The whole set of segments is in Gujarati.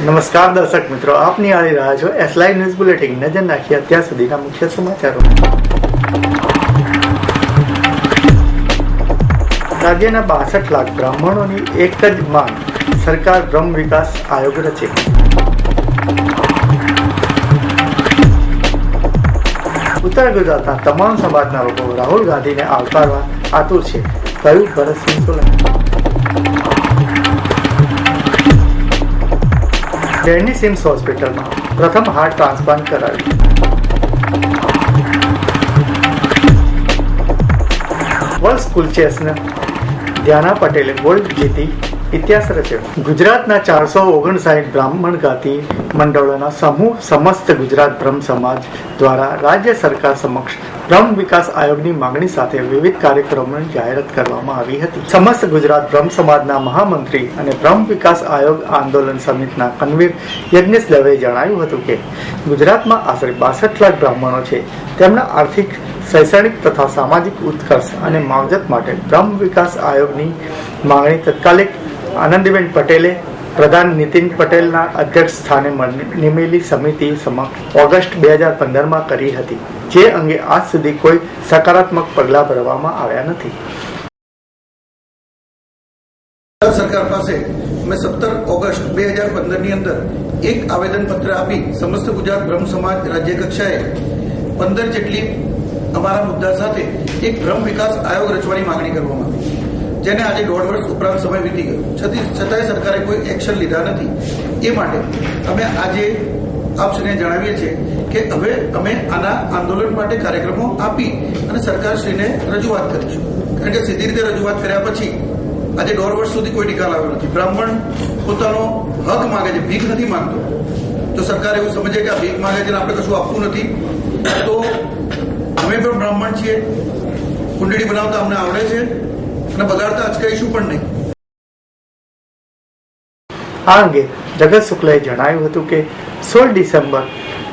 નમસ્કાર દર્શક મિત્રો આપ નિહાળી રહ્યા છો એસ લાઈવ ન્યૂઝ બુલેટિન નજર નાખીએ અત્યાર સુધીના મુખ્ય સમાચારો રાજ્યના બાસઠ લાખ બ્રાહ્મણોની એક જ માંગ. સરકાર બ્રહ્મ વિકાસ આયોગ રચે. ઉત્તર ગુજરાતના તમામ સમાજના લોકો રાહુલ ગાંધીને આવકારવા આતુર છે. કહ્યું ભરતસિંહ સોલંકી ડેની સિમ્સ હોસ્પિટલમાં પ્રથમ હાર્ટ ટ્રાન્સપ્લાન્ટ કરાવ્યું વર્લ્ડ સ્કૂલ ચેસના ધ્યાના પટેલે ગોલ્ડ જીતી ઇતિહાસ રચ્યો. ગુજરાતના ચારસો ઓગણસાઠ બ્રાહ્મણ ગાતી મંડળોના સમૂહ સમસ્ત ગુજરાત બ્રહ્મ સમાજ દ્વારા રાજ્ય સરકાર સમક્ષ બ્રહ્મ વિકાસ આયોગની માંગણી સાથે વિવિધ કાર્યક્રમોની જાહેરાત કરવામાં આવી હતી. સમસ્ત ગુજરાત બ્રહ્મ સમાજના મહામંત્રી અને બ્રહ્મ વિકાસ આયોગ આંદોલન સમિતિના કન્વીર યજ્ઞેશ દવેએ જણાવ્યું હતું કે ગુજરાતમાં આશરે બાસઠ લાખ બ્રાહ્મણો છે. તેમના આર્થિક શૈક્ષણિક તથા સામાજિક ઉત્કર્ષ અને માવજત માટે બ્રહ્મ વિકાસ આયોગની માંગણી તત્કાલિક આનંદીબેન પટેલે, પ્રધાન નીતિન પટેલના અધ્યક્ષ સ્થાને નિમેલી સમિતિ સમક્ષ ઓગસ્ટ બે હજાર પંદરમાં કરી હતી, જે અંગે આજ સુધી કોઈ સકારાત્મક પગલાં ભરવામાં આવ્યા નથી. સરકાર પાસે મેં સત્તર ઓગસ્ટ બે હજાર પંદરની અંદર એક આવેદનપત્ર આપી સમસ્ત ગુજરાત બ્રહ્મ સમાજ રાજ્ય કક્ષાએ પંદર જેટલી અમારા મુદ્દા સાથે એક ભ્રમ વિકાસ આયોગ રચવાની માંગણી કરવામાં આવી જેને આજે દોઢ વર્ષ ઉપરાંત સમય વીતી ગયો. છતાં, છતાંય સરકારે કોઈ એક્શન લીધા નથી. એ માટે અમે આજે આપશ્રીને જણાવીએ છીએ કે હવે અમે આના આંદોલન માટે કાર્યક્રમો આપી અને સરકારશ્રીને રજૂઆત કરીશું. કારણ કે સીધી રીતે રજૂઆત કર્યા પછી આજે દોઢ વર્ષ સુધી કોઈ નિકાલ આવ્યો નથી. બ્રાહ્મણ પોતાનો હક માગે છે. ભીખ નથી માંગતો. જો સરકાર એવું સમજે કે આ ભીખ માગે છે આપણે કશું આપવું નથી, તો અમે પણ બ્રાહ્મણ છીએ. કુંડળી બનાવતા અમને આવડે છે અને બગાડતા અચકાઈશું પણ નહીં. આ અંગે જગત શુક્લએ જણાવ્યું હતું કે સોળ ડિસેમ્બર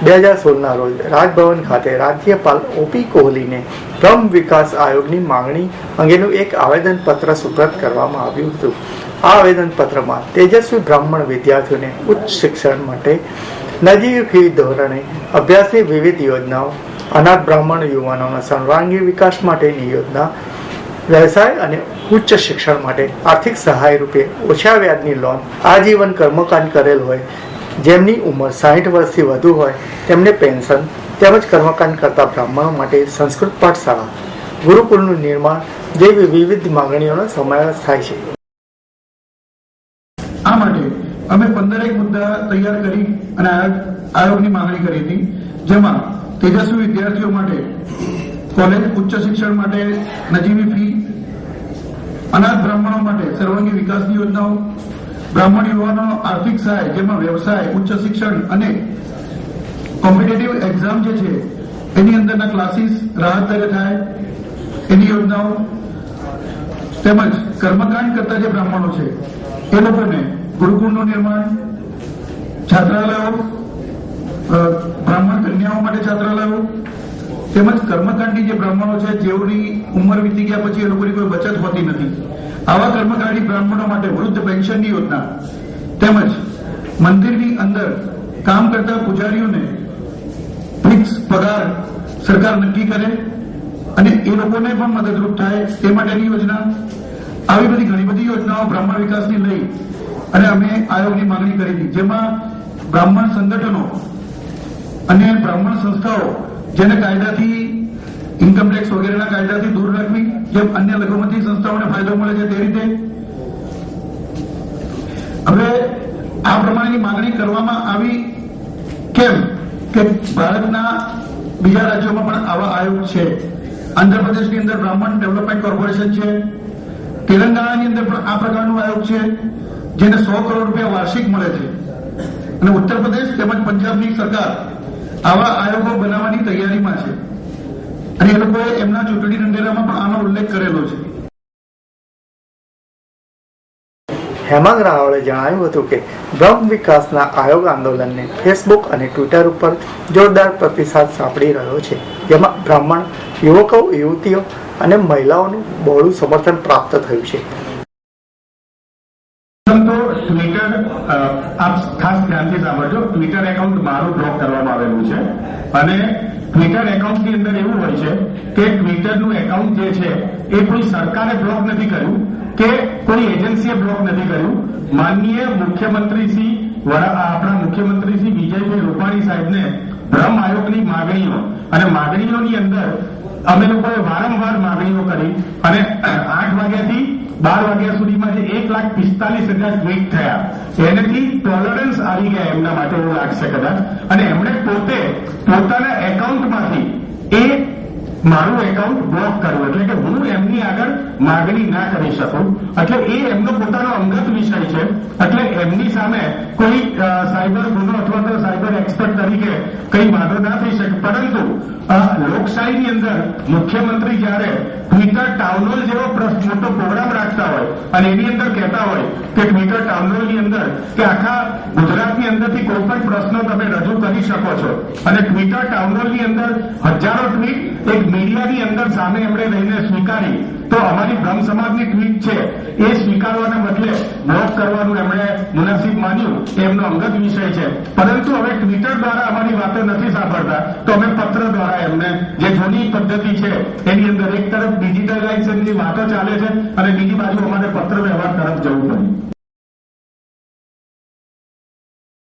બે હજાર સોળના રોજ રાજભવન ખાતે રાજ્યપાલ ઓપી કોહલીને બ્રહ્મ વિકાસ આયોગની માંગણી અંગેનું એક આવેદનપત્ર સુપ્રત કરવામાં આવ્યું હતું. આ આવેદનપત્રમાં તેજસ્વી બ્રાહ્મણ વિદ્યાર્થીઓને ઉચ્ચ શિક્ષણ માટે નજીવી ફી ધોરણે અભ્યાસની વિવિધ યોજનાઓ અનાથ બ્રાહ્મણ યુવાનોના સર્વાંગી વિકાસ માટેની યોજના, વ્યવસાય અને ઉચ્ચ શિક્ષણ માટે આર્થિક સહાય રૂપે ઓછા વ્યાજની લોન આજીવન કર્મકાંડ કરેલ હોય, જેમની ઉંમર સાહીઠ વર્ષથી વધુ હોય, તેમને પેન્શન તેમજ કર્મકાંડ કરતા બ્રાહ્મણો માટે સંસ્કૃત પાઠશાળા, ગુરુકુળનું નિર્માણ જેવી વિવિધ માંગણીઓનો સમાવેશ થાય છે. આ માટે અમે પંદરેક મુદ્દા તૈયાર કરી અને આયોગની માંગણી કરી હતી, જેમાં તેજસ્વી વિદ્યાર્થીઓ માટે કોલેજ ઉચ્ચ શિક્ષણ માટે નજીવી ફી અનાથ બ્રાહ્મણો માટે સર્વાંગી વિકાસની યોજનાઓ, બ્રાહ્મણ યુવાનો આર્થિક સહાય, જેમાં વ્યવસાય, ઉચ્ચ શિક્ષણ અને કોમ્પિટેટિવ એક્ઝામ જે છે, એની અંદરના ક્લાસીસ રાહત દરે થાય. એની યોજનાઓ તેમજ કર્મકાંડ કરતા જે બ્રાહ્મણો છે, એ લોકોને ગુરુકુળનું નિર્માણ, છાત્રાલયો બ્રાહ્મણ કન્યાઓ માટે છાત્રાલયો, તેમજ કર્મકાંડી જે બ્રાહ્મણો છે, જેઓની ઉંમર વીતી ગયા પછી એ લોકોની કોઈ બચત હોતી નથી. આવા કર્મકાંડી બ્રાહ્મણો માટે વૃદ્ધ પેન્શનની યોજના, તેમજ મંદિરની અંદર કામ કરતા પૂજારીઓને ફિક્સ પગાર સરકાર નક્કી કરે અને એ લોકોને પણ મદદરૂપ થાય તે માટેની યોજના. આવી બધી ઘણી બધી યોજનાઓ બ્રાહ્મણ વિકાસની લઈ અને અમે આયોગની માંગણી કરી હતી જેમાં બ્રાહ્મણ સંગઠનો અને બ્રાહ્મણ સંસ્થાઓ, જેને કાયદાથી ઇન્કમટેક્સ વગેરેના કાયદાથી દૂર રાખવી, જેમ અન્ય લઘુમતી સંસ્થાઓને ફાયદો મળે છે તે રીતે. હવે આ પ્રમાણેની માંગણી કરવામાં આવી કેમ કે ભારતના બીજા રાજ્યોમાં પણ આવા આયોગ છે. આંધ્રપ્રદેશની અંદર બ્રાહ્મણ ડેવલપમેન્ટ કોર્પોરેશન છે. તેલંગાણાની અંદર પણ આ પ્રકારનું આયોગ છે, જેને સો કરોડ રૂપિયા વાર્ષિક મળે છે. અને ઉત્તર પ્રદેશ તેમજ પંજાબની સરકાર આવા આયોગો બનાવવાની તૈયારીમાં છે. અને એ લોકોએ એમના ચૂંટણી ઢંઢેરામાં પણ આનો ઉલ્લેખ કરેલો છે. હેમાંગ રાવળે જણાવ્યું હતું કે, બ્રહ્મ વિકાસના આયોગ આંદોલનને ફેસબુક અને ટ્વિટર ઉપર જોરદાર પ્રતિસાદ સાંપડી રહ્યો છે. જેમાં બ્રાહ્મણ, યુવકો, યુવતીઓ અને મહિલાઓનું બહોળું સમર્થન પ્રાપ્ત થયું છે પ્રથમ તો ટ્વિટર અ, આપ ખાસ ધ્યાનથી સાંભળજો ટ્વિટર એકાઉન્ટ મારું બ્લોક કરવામાં આવેલું છે અને ટ્વિટર એકાઉન્ટની અંદર એવું હોય છે કે ટ્વિટરનું એકાઉન્ટ જે છે એ કોઈ સરકારે બ્લોક નથી કર્યું, કે કોઈ એજન્સીએ બ્લોક નથી કર્યું. માનનીય મુખ્યમંત્રી શ્રી આપણા મુખ્યમંત્રી શ્રી વિજયભાઈ રૂપાણી સાહેબને બ્રહ્મ આયોગની માગણીઓ અને માગણીઓની અંદર અમે લોકોએ વારંવાર માગણીઓ કરી અને આઠ વાગ્યાથી બાર વાગ્યા સુધીમાં જે એક લાખ પિસ્તાલીસ હજાર ટ્વીટ થયા. એનાથી ટોલરન્સ આવી ગયા એમના માટે એવું લાગશે કદાચ. અને એમણે પોતે પોતાના એકાઉન્ટમાંથી એ મારું એકાઉન્ટ બ્લોક કરવું એટલે કે હું એમની આગળ માગણી ના કરી શકું. એટલે એ એમનો પોતાનો અંગત વિષય છે. એટલે એમની સામે કોઈ સાયબર ગુનો અથવા તો સાયબર એક્સપર્ટ તરીકે કઈ વાંધો ના થઈ શકે. પરંતુ લોકશાહીની અંદર મુખ્યમંત્રી જ્યારે ટ્વિટર ટાઉનોલ જેવો પ્રશ્ન, મોટો અને એની અંદર કહેતા હોય કે ટ્વિટર ટાઉન હોલની અંદર કે આખા ગુજરાતની અંદરથી કોઈ પણ પ્રશ્નો તમે રજૂ કરી શકો છો. અને ટ્વિટર ટાઉન હોલની અંદર હજારો ટ્વીટ એક મીડિયાની અંદર સામે એમણે રહીને સ્વીકારી. તો અમારી બ્રહ્મ સમાજની ટ્વીટ છે. એ સ્વીકારવાના બદલે બ્લોક કરવાનું એમણે મુનાસિબ માન્યું. એમનો અંગત વિષય છે. પરંતુ હવે ટ્વિટર દ્વારા અમારી વાતો નથી સાંભળતા, તો અમે પત્ર દ્વારા એમને જે જૂની પદ્ધતિ છે, એની અંદર એક તરફ ડિજિટલાઇઝેશનની વાતો ચાલે છે અને બીજી બાજુ અમારે પત્ર વ્યવહાર તરફ જવું પડ્યું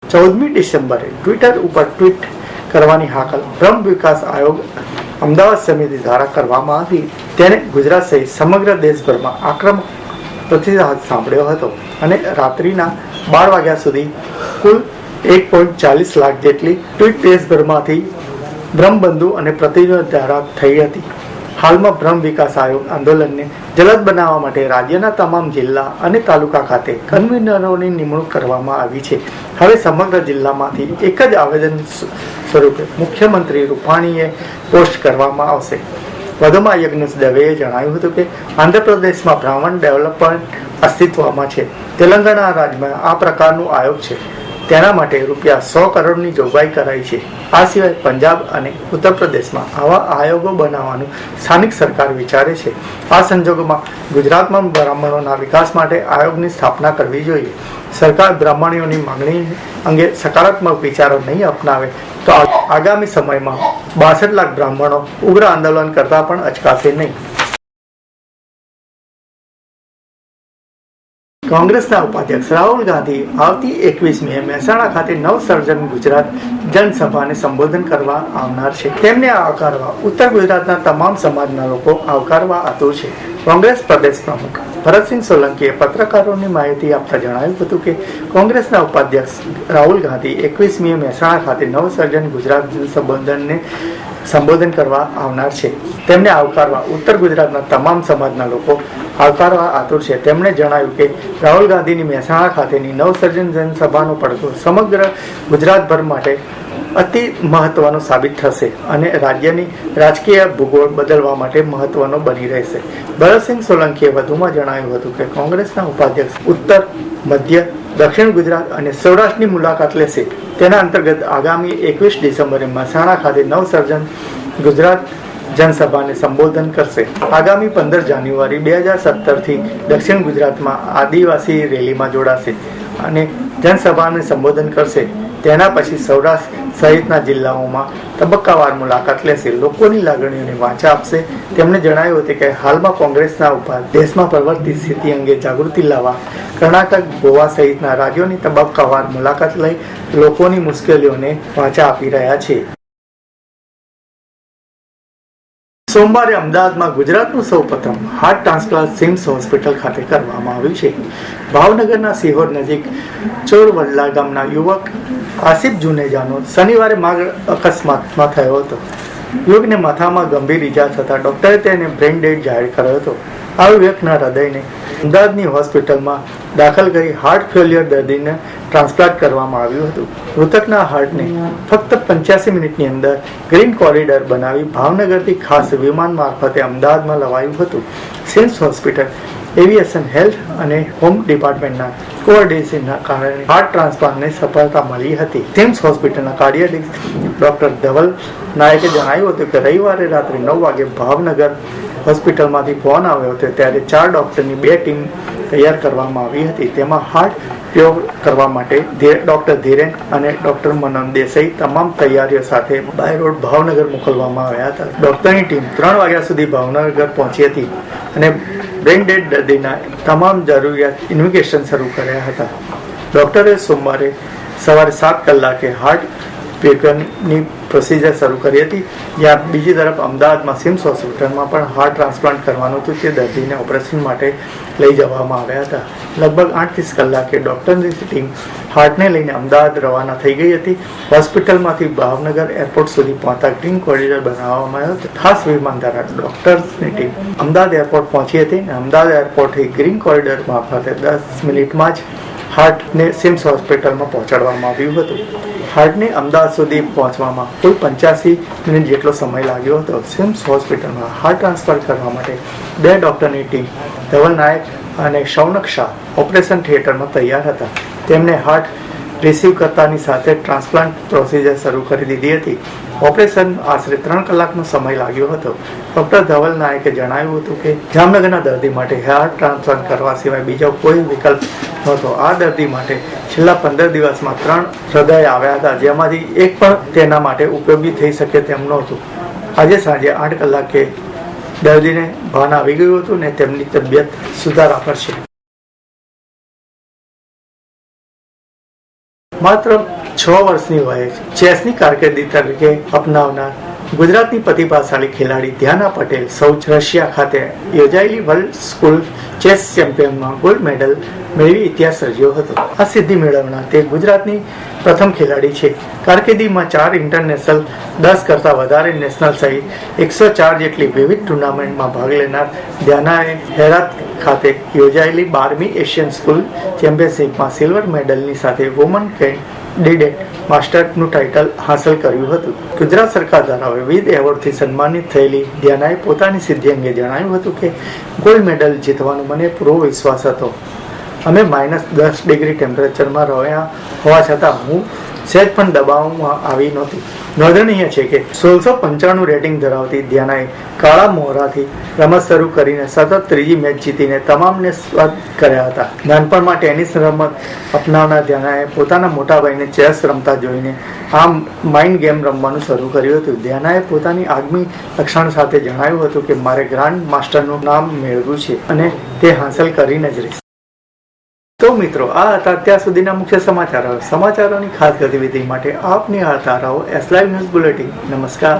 ચૌદમી ડિસેમ્બરે ટ્વિટર ઉપર ટ્વીટ કરવાની હાકલ. બ્રહ્મ વિકાસ આયોગ અમદાવાદ સમિતિ દ્વારા કરવામાં આવી. તેને ગુજરાત સહિત સમગ્ર દેશભરમાં આક્રમક પ્રતિસાદ સાંભળ્યો હતો અને રાત્રિના બાર વાગ્યા સુધી કુલ એક પોઈન્ટ ચાલીસ લાખ જેટલી ટ્વીટ દેશભરમાંથી બ્રહ્મબંધુ અને પ્રતિનિધિ દ્વારા થઈ હતી. હાલમાં ભ્રમ વિકાસ આયોગ આંદોલનને જલદ બનાવવા માટે રાજ્યના તમામ જિલ્લા અને તાલુકા ખાતે કન્વીનરોની નિમણૂક કરવામાં આવી છે. હવે સમગ્ર જિલ્લામાંથી એક જ આવેદન સ્વરૂપે મુખ્યમંત્રી રૂપાણીએ પોસ્ટ કરવામાં આવશે. વધુમાં યજ્ઞેશ દવેએ જણાવ્યું હતું કે, આંધ્રપ્રદેશમાં બ્રાહ્મણ ડેવલપમેન્ટ અસ્તિત્વમાં છે. તેલંગાણા રાજ્યમાં આ પ્રકારનું આયોગ છે. તેના માટે રૂપિયા સો કરોડની જોગવાઈ કરાઈ છે. આ સિવાય પંજાબ અને ઉત્તર પ્રદેશમાં આવા આયોગો બનાવવાનું સ્થાનિક સરકાર વિચારે છે. આ સંજોગોમાં ગુજરાતમાં બ્રાહ્મણોના વિકાસ માટે આયોગની સ્થાપના કરવી જોઈએ. સરકાર બ્રાહ્મણીઓની માંગણી અંગે સકારાત્મક વિચારો નહીં અપનાવે તો આગામી સમયમાં બાસઠ લાખ બ્રાહ્મણો ઉગ્ર આંદોલન કરતા પણ અચકાશે નહીં. કોંગ્રેસના ઉપાધ્યક્ષ રાહુલ ગાંધી આવતી એકવીસમીએ મહેસાણા ખાતે નવસર્જન ગુજરાત જનસભાને સંબોધન કરવા આવનાર છે. તેમને આવકારવા ઉત્તર ગુજરાતના તમામ સમાજના લોકો આવકારવા આતુર છે. કોંગ્રેસ પ્રદેશ પ્રમુખ ભરતસિંહ સોલંકીએ પત્રકારોની માહિતી આપતા જણાવ્યું હતું કે, કોંગ્રેસના ઉપાધ્યક્ષ રાહુલ ગાંધી એકવીસમીએ મહેસાણા ખાતે નવસર્જન ગુજરાત જનસંબોધનને સંબોધન કરવા આવનાર છે. તેમને આવકારવા ઉત્તર ગુજરાતના તમામ સમાજના લોકો આવકારવા આતુર છે. તેમણે જણાવ્યું કે રાહુલ ગાંધીની મહેસાણા ખાતેની નવસર્જન જનસભાનો પડઘો સમગ્ર ગુજરાતભર માટે અતિ મહત્વનો સાબિત થશે અને રાજ્યની રાજકીય ભૂગોળ બદલવા માટે મહત્વનો બની રહેશે. ભરતસિંહ સોલંકીએ વધુમાં જણાવ્યું હતું કે કોંગ્રેસના ઉપાધ્યક્ષ ઉત્તર મધ્ય, દક્ષિણ ગુજરાત અને સૌરાષ્ટ્રની મુલાકાત લેશે. તેના અંતર્ગત આગામી એકવીસ ડિસેમ્બરે મહેસાણા ખાતે નવસર્જન ગુજરાત જનસભાને સંબોધન કરશે. આગામી પંદર જાન્યુઆરી બે હજાર સત્તરથી દક્ષિણ ગુજરાતમાં આદિવાસી રેલીમાં જોડાશે અને જનસભાને સંબોધન કરશે. તેના પછી સૌરાષ્ટ્ર સહિતના જિલ્લાઓમાં તબક્કાવાર મુલાકાત લેશે. લોકોની લાગણીઓને વાંચા આપશે. તેમણે જણાવ્યું હતું કે હાલમાં કોંગ્રેસના ઉપર દેશમાં પ્રવર્તી સ્થિતિ અંગે જાગૃતિ લાવવા કર્ણાટક, ગોવા સહિતના રાજ્યોની તબક્કાવાર મુલાકાત લઈ લોકોની મુશ્કેલીઓને વાંચા આપી રહ્યા છે. સોમવારે અમદાવાદમાં ગુજરાતનું સૌપ્રથમ હાર્ટ ટ્રાન્સપ્લાન્ટ સિમ્સ હોસ્પિટલ ખાતે કરવામાં આવ્યું છે. ભાવનગરના સિહોર નજીક ચોરવલ્લા ગામના યુવક આસિફ જુનેજાનો શનિવારે માર્ગ અકસ્માતમાં થયો હતો. યુવકને માથામાં ગંભીર ઈજા થતાં ડોક્ટરે તેને બ્રેન ડેડ જાહેર કર્યો હતો. આ યુવકના હૃદયને અમદાવાદની હોસ્પિટલમાં દાખલ કરી હાર્ટ ફેલિયર દર્દીને ટ્રાન્સપ્લાન્ટ કરવામાં આવ્યું હતું. મૃતકના હાર્ટને ફક્ત પંચ્યાસી મિનિટની અંદર ગ્રીન કોરિડોર બનાવી ભાવનગરથી ખાસ વિમાન મારફતે અમદાવાદમાં લવાયું હતું. સિમ્સ હોસ્પિટલ એવિએશન હેલ્થ અને હોમ ડિપાર્ટમેન્ટના કોઓર્ડિનેશનના કારણે હાર્ટ ટ્રાન્સપ્લાન્ટને સફળતા મળી હતી. સિમ્સ હોસ્પિટલના કાર્ડિયોલિસ્ટ ડોક્ટર ધવલ નાયકે જણાવ્યું હતું કે રવિવારે રાત્રે નવ વાગે ભાવનગર હોસ્પિટલમાંથી ફોન આવ્યો હતો ત્યારે ચાર ડોક્ટરની બે ટીમ તૈયાર કરવામાં આવી હતી. તેમાં હાર્ટ ઉપયોગ કરવા માટે ડૉક્ટર ધીરેન અને ડૉક્ટર મનન દેસાઈ તમામ તૈયારીઓ સાથે બાય રોડ ભાવનગર મોકલવામાં આવ્યા હતા. ડૉક્ટરની ટીમ ત્રણ વાગ્યા સુધી ભાવનગર પહોંચી હતી અને બ્રેન ડેડ દર્દીના તમામ જરૂરિયાત ઇન્વેસ્ટિગેશન શરૂ કર્યા હતા. ડૉક્ટરે સોમવારે સવારે સાત કલાકે હાર્ટ પેકરની પ્રોસિજર શરૂ કરી હતી. જ્યાં બીજી તરફ અમદાવાદમાં સિમ્સ હોસ્પિટલમાં પણ હાર્ટ ટ્રાન્સપ્લાન્ટ કરવાનું હતું. તે દર્દીને ઓપરેશન માટે લઈ જવામાં આવ્યા હતા. લગભગ આઠ ત્રીસ કલાકે ડૉક્ટરની ટીમ હાર્ટને લઈને અમદાવાદ રવાના થઈ ગઈ હતી. હોસ્પિટલમાંથી ભાવનગર એરપોર્ટ સુધી પહોંચતા ગ્રીન કોરિડોર બનાવવામાં આવ્યો હતો. ખાસ વિમાન દ્વારા ડોક્ટર્સની ટીમ અમદાવાદ એરપોર્ટ પહોંચી હતી અને અમદાવાદ એરપોર્ટથી ગ્રીન કોરિડોર મારફતે દસ મિનિટમાં જ હાર્ટને સિમ્સ હોસ્પિટલમાં પહોંચાડવામાં આવ્યું હતું. હાર્ટને અમદાવાદ સુધી પહોંચવામાં કુલ પંચ્યાસી મિનિટ જેટલો સમય લાગ્યો હતો. સિમ્સ હોસ્પિટલમાં હાર્ટ ટ્રાન્સફર કરવા માટે બે ડૉક્ટરની ટીમ, ધવલ નાયક અને શૌનક શાહ ઓપરેશન થિયેટરમાં તૈયાર હતા. તેમણે હાર્ટ રિસીવ કરતાની સાથે ટ્રાન્સપ્લાન્ટ પ્રોસિજર શરૂ કરી દીધી હતી. ઓપરેશન આશરે ત્રણ કલાકનો સમય લાગ્યો હતો. ડોક્ટર ધવલ નાયકે જણાવ્યું હતું કે જામનગરના દર્દી માટે હાર્ટ ટ્રાન્સપ્લાન્ટ કરવા સિવાય બીજો કોઈ વિકલ્પ નહોતો. આ દર્દી માટે છેલ્લા પંદર દિવસમાં ત્રણ હૃદય આવ્યા હતા, જેમાંથી એક પણ તેના માટે ઉપયોગી થઈ શકે તેમ નહોતું. આજે સાંજે આઠ કલાકે દર્દીને ભાન આવી ગયું હતું ને તેમની તબિયત સુધારા પર છે. માત્ર છ વર્ષની વયે ચેસની કારકિર્દી તરીકે અપનાવનાર ગુજરાતની પ્રતિભાશાળી ખેલાડી ધ્યાના પટેલ સૌ રશિયા ખાતે યોજાયેલી વર્લ્ડ સ્કૂલ ચેસ ચેમ્પિયનમાં ગોલ્ડ મેડલ મેળવી ઇતિહાસ સર્જ્યો હતો. આ સિદ્ધિ મેળવનાર તે ગુજરાતની પ્રથમ ખેલાડી છે. કારકિર્દીમાં ચાર ઇન્ટરનેશનલ દસ કરતાં વધારે નેશનલ સહિત એકસો ચાર જેટલી વિવિધ ટુર્નામેન્ટમાં ભાગ લેનાર ધ્યાનાએ હેરાત ખાતે યોજાયેલી બારમી એશિયન સ્કૂલ ચેમ્પિયનશિપમાં સિલ્વર મેડલની સાથે વુમન કેન્ડિડેટ માસ્ટરનું ટાઇટલ હાંસલ કર્યું હતું. ગુજરાત સરકાર દ્વારા વિવિધ એવોર્ડથી સન્માનિત થયેલી ધ્યાનાએ પોતાની સિદ્ધિ અંગે જણાવ્યું હતું કે, ગોલ્ડ મેડલ જીતવાનો મને પૂરો વિશ્વાસ હતો. અમે માઇનસ દસ ડિગ્રી ટેમ્પરેચરમાં રહ્યા. હોવા છતાં હું સહેજ પણ દબાવવામાં આવી નહોતી. નોંધનીય છે કે સોળસો પંચાણું રેટિંગ ધરાવતી ધ્યાનાએ કાળા મોહરાથી રમત શરૂ કરીને સતત ત્રીજી મેચ જીતીને તમામને સ્વાદ કર્યા હતા. નાનપણમાં ટેનિસ રમત અપનાવનાર ધ્યાનાએ પોતાના મોટા ભાઈને ચેસ રમતા જોઈને આમ માઇન્ડ ગેમ રમવાનું શરૂ કર્યું હતું. ધ્યાનાએ પોતાની આગમી લક્ષણ સાથે જણાવ્યું હતું કે, મારે ગ્રાન્ડ માસ્ટરનું નામ મેળવ્યું છે અને તે હાંસલ કરીને જ રહીશ. તો મિત્રો, આ હતા અત્યાર સુધીના મુખ્ય સમાચારો. સમાચારોની ખાસ ગતિવિધિ માટે આપની આ તારાઓ એસ લાઈવ ન્યૂઝ બુલેટિન નમસ્કાર.